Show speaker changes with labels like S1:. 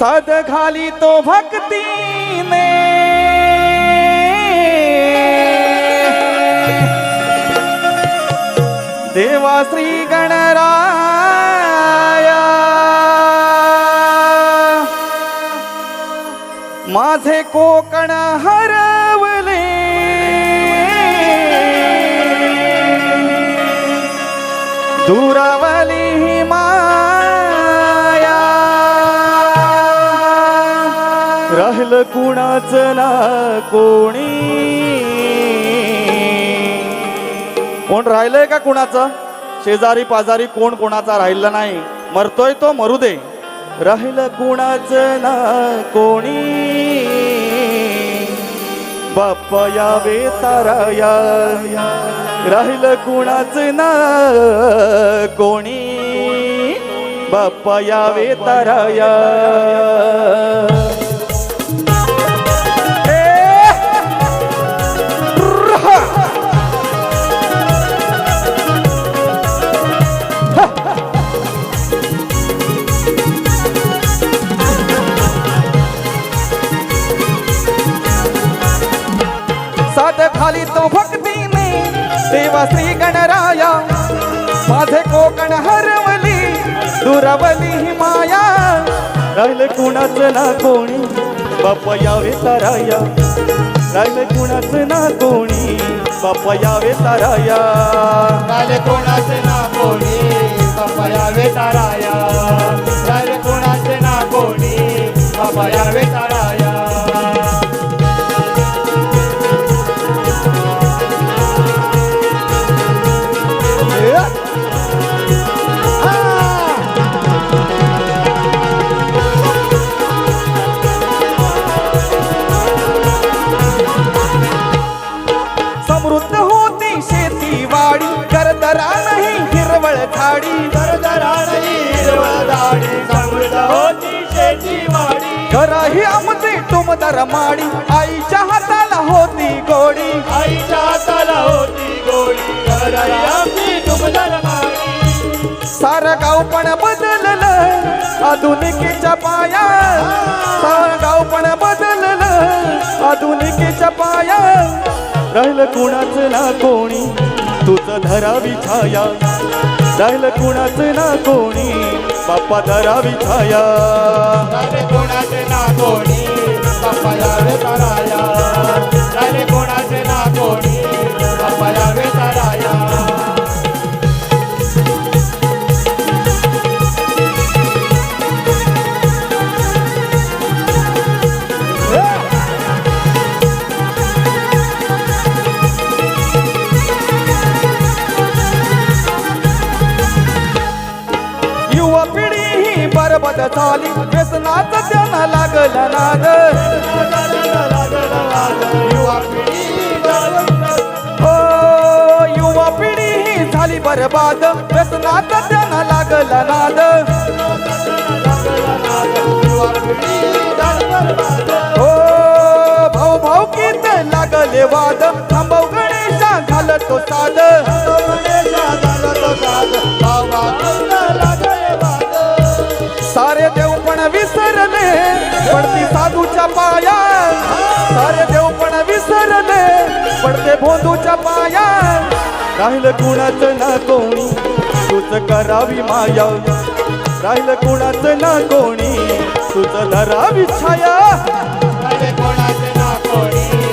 S1: सद घाली तो भक्तीने देवा श्री गणराया. माझे कोकण हरवले. दुरावली राहिलं कुणाच ना कोणी? कोण राहिलंय का कुणाचं? शेजारी पाजारी कोण कोणाचा राहिलं नाही? मरतोय तो मरू दे. राहिलं कुणाच ना कोणी? बाप्पा यावे ताराया राहिलं कुणाच ना कोणी? बाप्पा यावे तारा या. साध खाली तो भक्तीने देवा श्री गणराया माझे कोकण हरवली दुरावली ही माया। राहिले कुणाच ना कोणी बाप्पा यावे ताराया। राहिले कुणाच ना कोणी बाप्पा यावे ताराया।
S2: राहिले कोणाच ना कोणी बाप्पा यावे ताराया। राहिले कोणाच ना कोणी बाप्पा यावे ताराया।
S1: टुमदार माडी. आईच्या हाताला होती गोडी.
S2: आईच्या हाताला होती गोडी.
S1: सारं गाव पण बदललं. आधुनिकीच्या पाया. सारं गाव पण बदललं. आधुनिकीच्या पाया. राहिलं कुणाचं ना कोणी. तुझं धरावी छाया. राहिलं कुणाचं ना कोणी. बाप्पा धरावी छाया.
S2: कोणाचे ना कोणी. बाप्पा यावे ताराया कोणाचे ना कोणी युवा
S1: पिढी ही झाली. त्यांना नाद. झाली बरबाद. व्यसनात त्यांना लागला नाद. हो भाऊ भाऊ गीत लागले वाद. थांबव गणेशा घालतो साद. सारे देव पण विसरले पडती साधूच्या पाया. सारे देव पण विसरले पडते भोंदूच्या पाया. राहिलं कुणाचं ना कोणी? तूच करावी माया. राहिलं कुणाचं ना कोणी? तुझं धरावी छाया. कोणाचं ना कोणी?